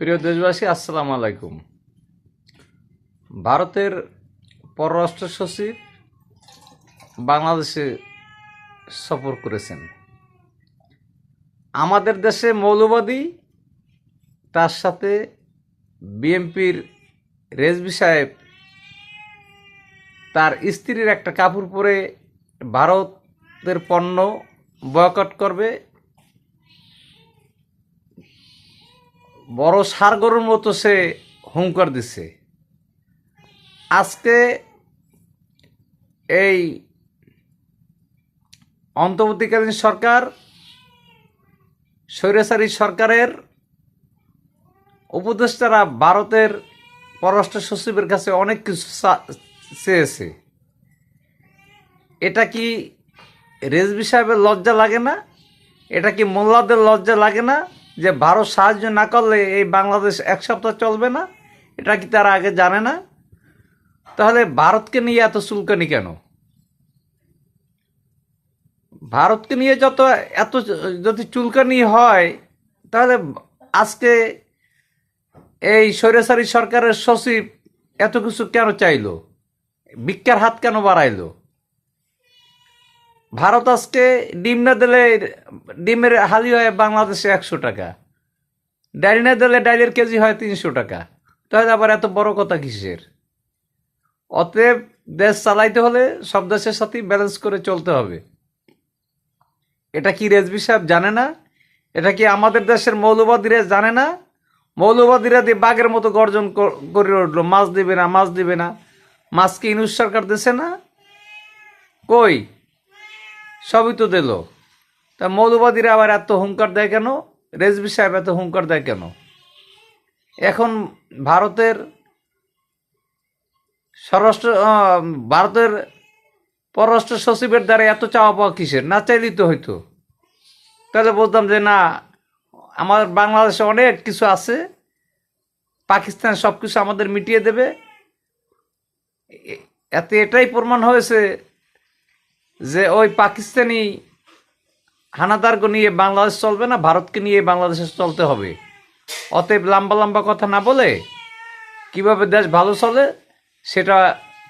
প্রিয় দেশবাসী, আসসালামু আলাইকুম। ভারতের পররাষ্ট্র সচিব বাংলাদেশে সফর করেছেন। আমাদের দেশে মৌলবাদী, তার সাথে বিএনপির রেজবি সাহেব, তার স্ত্রীর একটা কাপড় পরে ভারতের পণ্য বয়কট করবে। বড় সার গরুর মতো সে হুঙ্কার দিছে। আজকে এই অন্তর্বর্তীকালীন সরকার, স্বৈরাচারী সরকারের উপদেষ্টারা ভারতের পররাষ্ট্র সচিবের কাছে অনেক কিছু চেয়েছে। এটা কি রেজবি সাহেবের লজ্জা লাগে না? এটা কি মোল্লাদের লজ্জা লাগে না? যে ভারত সাহায্য না করলে এই বাংলাদেশ এক সপ্তাহ চলবে না? এটা কি তারা আগে জানে না? তাহলে ভারতকে নিয়ে এত চুলকানি কেন? ভারতকে নিয়ে যত, এত যদি চুলকানি হয়, তাহলে আজকে এই স্বৈরাচারী সরকারের সচিব এত কিছু কেন চাইলো? ভিক্ষার হাত কেন বাড়াইলো? ভারত আজকে ডিম না দিলে ডিমের হালি হয় বাংলাদেশে একশো টাকা। ডাইল না দিলে ডাইলের কেজি হয় তিনশো টাকা। তাহলে আবার এত বড় কথা কিসের? অতএব দেশ চালাইতে হলে সব দেশের সাথেই ব্যালেন্স করে চলতে হবে। এটা কি রেজবি সাহেব জানে না? এটা কি আমাদের দেশের মৌলবাদীরা জানে না? মৌলবাদীরা দিয়ে বাঘের মতো গর্জন কর- উঠল, মাছ দিবে না, মাছ দিবে না। মাছ কি ইনুস সরকার দিছে না? কই? সবই তো দিল। তা মৌলবাদীরা আবার এত হুঙ্কার দেয় কেন? রেজবি সাহেব এত হুঙ্কার দেয় কেন? এখন ভারতের স্বরাষ্ট্র ভারতের পররাষ্ট্র সচিবের দ্বারা এত চাওয়া পাওয়া কিসের? না চাইলেই তো হইতো। তাহলে বলতাম যে, না, আমার বাংলাদেশে অনেক কিছু আছে, পাকিস্তান সব কিছু আমাদের মিটিয়ে দেবে। এতে এটাই প্রমাণ হয়েছে যে ওই পাকিস্তানি হানাদারকে নিয়ে বাংলাদেশ চলবে না, ভারতকে নিয়ে বাংলাদেশে চলতে হবে। অতএব লম্বা লম্বা কথা না বলে কীভাবে দেশ ভালো চলে সেটা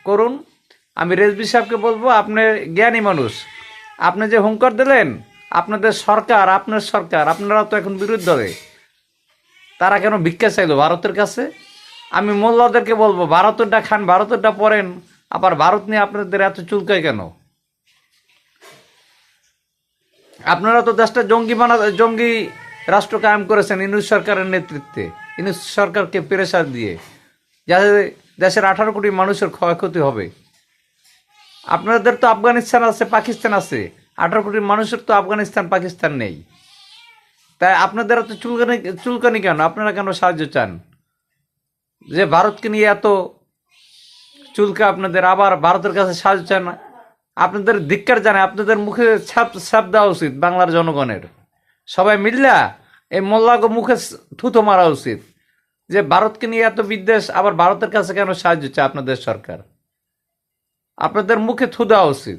করুন। আমি রেজবি সাহেবকে বলব, আপনি জ্ঞানী মানুষ। আপনি যে হুঙ্কার দিলেন, আপনাদের সরকার, আপনার সরকার, আপনারা তো এখন বিরোধী দলে তারা কেন ভিক্ষা চাইলো ভারতের কাছে? আমি মোল্লাদেরকে বলব ভারতেরটা খান ভারতেরটা পড়েন, আবার ভারত নিয়ে আপনাদের এত চুলকায় কেন? আপনারা তো দেশটা জঙ্গি বানা, জঙ্গি রাষ্ট্র কায়েম করেছেন ইনুস সরকারের নেতৃত্বে। ইনুস সরকারকে প্রেসার দিয়ে। যাতে দেশের আঠারো কোটি মানুষের ক্ষয়ক্ষতি হবে। আপনাদের তো আফগানিস্তান আছে, পাকিস্তান আছে। আঠারো কোটি মানুষের তো আফগানিস্তান, পাকিস্তান নেই। তাই আপনাদের তো চুলকানি চুলকানি কেন? আপনারা কেন সাহায্য চান? যে ভারতকে নিয়ে এত চুলকা আপনাদের আবার ভারতের কাছে সাহায্য চান আপনাদের ধিক্কার জানে আপনাদের মুখে ছাপ ছাপ দেওয়া উচিত বাংলার জনগণের। সবাই মিললা এই মোল্লাকে মুখে থুতো মারা উচিত যে ভারতকে নিয়ে এত বিদ্বেষ, আবার ভারতের কাছে কেন সাহায্য চায় আপনাদের সরকার? আপনাদের মুখে থু দেওয়া উচিত।